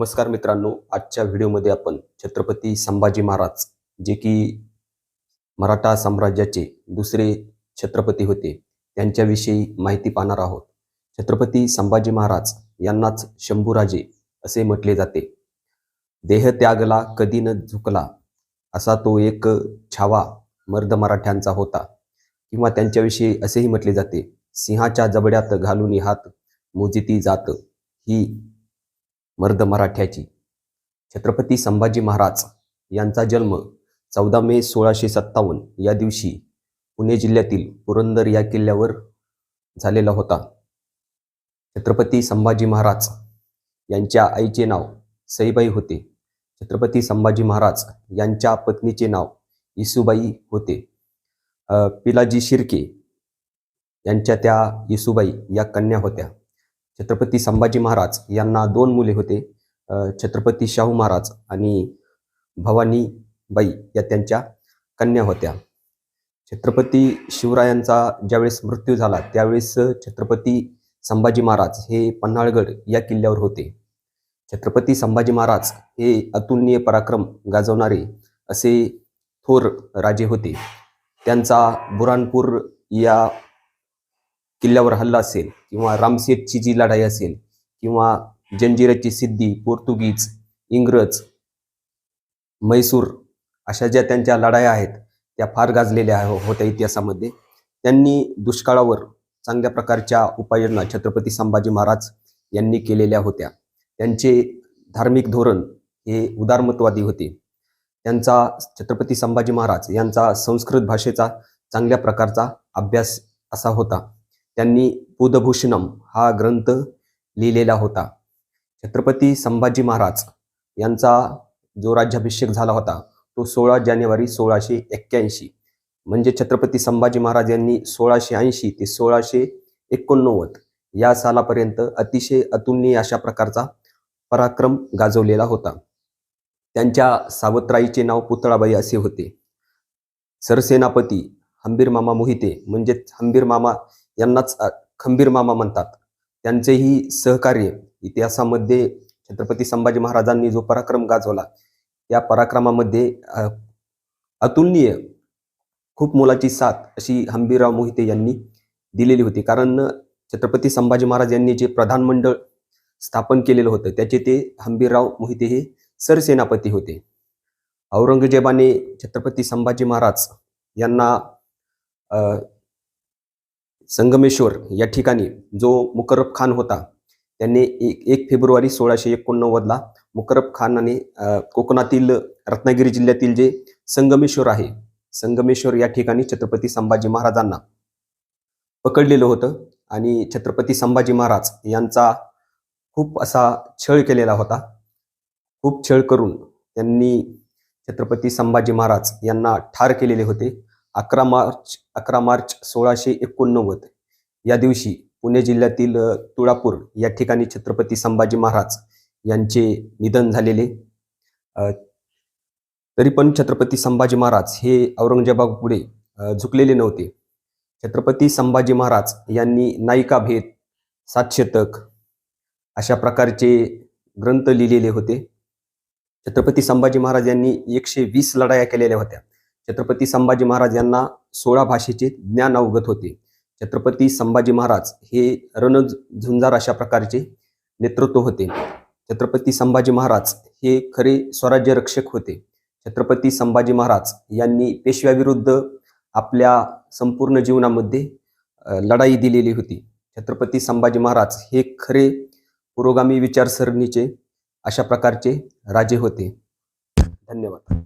नमस्कार मित्रांनो आजच्या व्हिडिओमध्ये आपण छत्रपती संभाजी महाराज जे की मराठा साम्राज्याचे दुसरे छत्रपती होते त्यांच्याविषयी माहिती पाहणार आहोत. छत्रपती संभाजी महाराज यांनाच शंभूराजे असे म्हटले जाते. देह त्यागला कधी न झुकला असा तो एक छावा मर्द मराठ्यांचा होता. किंवा त्यांच्याविषयी असेही म्हटले जाते सिंहाच्या जबड्यात घालून हात मोजिती जात ही मर्द मराठ्याची. छत्रपती संभाजी महाराज यांचा जन्म चौदा मे सोळाशे सत्तावन्न या दिवशी पुणे जिल्ह्यातील पुरंदर या किल्ल्यावर झालेला होता. छत्रपती संभाजी महाराज यांच्या आईचे नाव सईबाई होते. छत्रपती संभाजी महाराज यांच्या पत्नीचे नाव येसुबाई होते. पिलाजी शिर्के यांच्या त्या येसुबाई या कन्या होत्या. छत्रपती संभाजी महाराज यांना दोन मुले होते. छत्रपती शाहू महाराज आणि भवानीबाई या त्यांच्या कन्या होत्या. छत्रपती शिवरायांचा ज्यावेळेस मृत्यू झाला त्यावेळेस छत्रपती संभाजी महाराज हे पन्हाळगड या किल्ल्यावर होते. छत्रपती संभाजी महाराज हे अतुलनीय पराक्रम गाजवणारे असे थोर राजे होते. त्यांचा बुरानपूर या किल्ल्यावर हल्ला असेल किंवा रामसेतची जी लढाई असेल किंवा जंजिराची सिद्धी पोर्तुगीज इंग्रज म्हैसूर अशा ज्या त्यांच्या लढाया आहेत त्या फार गाजलेल्या हो-, होत्या इतिहासामध्ये. त्यांनी दुष्काळावर चांगल्या प्रकारच्या उपाययोजना छत्रपती संभाजी महाराज यांनी केलेल्या होत्या. त्यांचे धार्मिक धोरण हे उदारमतवादी होते. त्यांचा छत्रपती संभाजी महाराज यांचा संस्कृत भाषेचा चांगल्या प्रकारचा अभ्यास असा होता. त्यांनी बुधभूषणम हा ग्रंथ लिहिलेला होता. छत्रपती संभाजी महाराज यांचा जो राज्याभिषेक झाला होता तो सोळा जानेवारी सोळाशे एक्क्याऐंशी. म्हणजे छत्रपती संभाजी महाराज यांनी सोळाशे ऐंशी ते सोळाशे एकोणनव्वद या सालापर्यंत अतिशय अतुलनीय अशा प्रकारचा पराक्रम गाजवलेला होता. त्यांच्या सावत्राईचे नाव पुतळाबाई असे होते. सरसेनापती हंबीरमामा मोहिते म्हणजेच हंबीरमामा यांनाच खंबीर मामा म्हणतात. त्यांचेही सहकार्य इतिहासामध्ये छत्रपती संभाजी महाराजांनी जो पराक्रम गाजवला त्या पराक्रमामध्ये अतुलनीय खूप मोलाची साथ अशी हंबीरराव मोहिते यांनी दिलेली होती. कारण छत्रपती संभाजी महाराज यांनी जे प्रधानमंडळ स्थापन केलेलं होतं त्याचे ते हंबीरराव मोहिते हे सरसेनापती होते. औरंगजेबाने छत्रपती संभाजी महाराज यांना संगमेश्वर या ठिकाणी जो मुकरब खान होता त्यांनी एक एक फेब्रुवारी सोळाशे एकोणनव्वदला मुकरब खानाने कोकणातील रत्नागिरी जिल्ह्यातील जे संगमेश्वर आहे संगमेश्वर या ठिकाणी छत्रपती संभाजी महाराजांना पकडलेलं होतं आणि छत्रपती संभाजी महाराज यांचा खूप असा छळ केलेला होता. खूप छळ करून त्यांनी छत्रपती संभाजी महाराज यांना ठार केलेले होते. अकरा मार्च अकरा मार्च सोळाशे एकोणनव्वद. या दिवशी पुणे जिल्ह्यातील तुळापूर या ठिकाणी छत्रपती संभाजी महाराज यांचे निधन झालेले. तरी पण छत्रपती संभाजी महाराज हे औरंगजेबापुढे झुकलेले नव्हते. छत्रपती संभाजी महाराज यांनी नायिका भेद सातशतक अशा प्रकारचे ग्रंथ लिहिलेले होते. छत्रपती संभाजी महाराज यांनी एकशे वीस लढाया केलेल्या होत्या. छत्रपती संभाजी महाराज यांना सोळा भाषेचे ज्ञान अवगत होते. छत्रपती संभाजी महाराज हे रणझुंजार अशा प्रकारचे नेतृत्व होते. छत्रपती संभाजी महाराज हे खरे स्वराज्य रक्षक होते. छत्रपती संभाजी महाराज यांनी पेशव्याविरुद्ध आपल्या संपूर्ण जीवनामध्ये लढाई दिलेली होती. छत्रपती संभाजी महाराज हे खरे पुरोगामी विचारसरणीचे अशा प्रकारचे राजे होते. धन्यवाद.